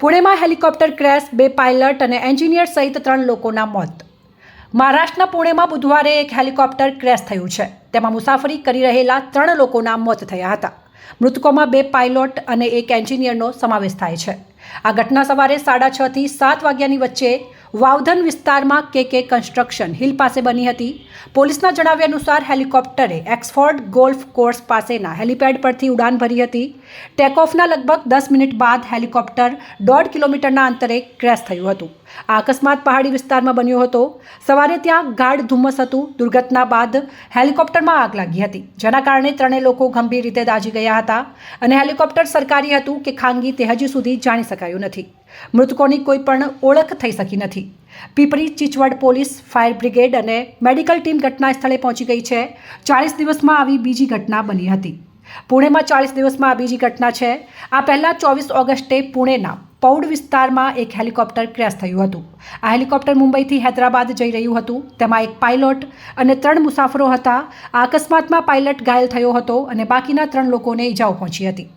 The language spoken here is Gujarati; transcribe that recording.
પુણેમાં હેલિકોપ્ટર ક્રેશ, બે પાયલટ અને એન્જિનિયર સહિત ત્રણ લોકોના મોત. મહારાષ્ટ્રના પુણેમાં બુધવારે એક હેલિકોપ્ટર ક્રેશ થયું છે. તેમાં મુસાફરી કરી રહેલા ત્રણ લોકોના મોત થયા હતા. મૃતકોમાં બે પાયલોટ અને એક એન્જિનિયરનો સમાવેશ થાય છે. આ ઘટના સવારે સાડા છથી સાત વાગ્યાની વચ્ચે વાવધન વિસ્તારમાં કે કે કન્સ્ટ્રક્શન હિલ પાસે બની હતી. પોલીસના જણાવ્યા અનુસાર હેલિકોપ્ટરે એક્સફોર્ડ ગોલ્ફ કોર્સ પાસેના હેલિપેડ પરથી ઉડાન ભરી હતી. ટેકઓફના લગભગ દસ મિનિટ બાદ હેલિકોપ્ટર દોઢ કિલોમીટરના અંતરે ક્રેશ થયું હતું. આ અકસ્માત પહાડી વિસ્તારમાં બન્યો હતો. સવારે ત્યાં ગાઢ ધુમ્મસ હતું. દુર્ઘટના બાદ હેલિકોપ્ટરમાં આગ લાગી હતી, જેના કારણે ત્રણેય લોકો ગંભીર રીતે દાઝી ગયા હતા અને હેલિકોપ્ટર સરકારી હતું કે ખાનગી તે હજી સુધી જાણી શકાયું નથી. મૃતકોની કોઈ પણ ઓળખ થઈ શકી નથી. Pimpri, Chinchwad police, fire brigade અને મેડિકલ ટીમ ઘટના સ્થળે પહોંચી ગઈ છે. ચાળીસ દિવસમાં આવી બીજી ઘટના બની હતી. પુણેમાં ચાળીસ દિવસમાં આ બીજી ઘટના છે. આ પહેલાં ચોવીસ ઓગસ્ટે પુણેના પૌડ વિસ્તારમાં એક હેલિકોપ્ટર ક્રેશ થયું હતું. આ હેલિકોપ્ટર મુંબઈથી હૈદરાબાદ જઈ રહ્યું હતું. તેમાં એક પાયલોટ અને ત્રણ મુસાફરો હતા. આ અકસ્માતમાં પાયલટ ઘાયલ થયો હતો અને બાકીના ત્રણ લોકોને ઈજાઓ પહોંચી હતી.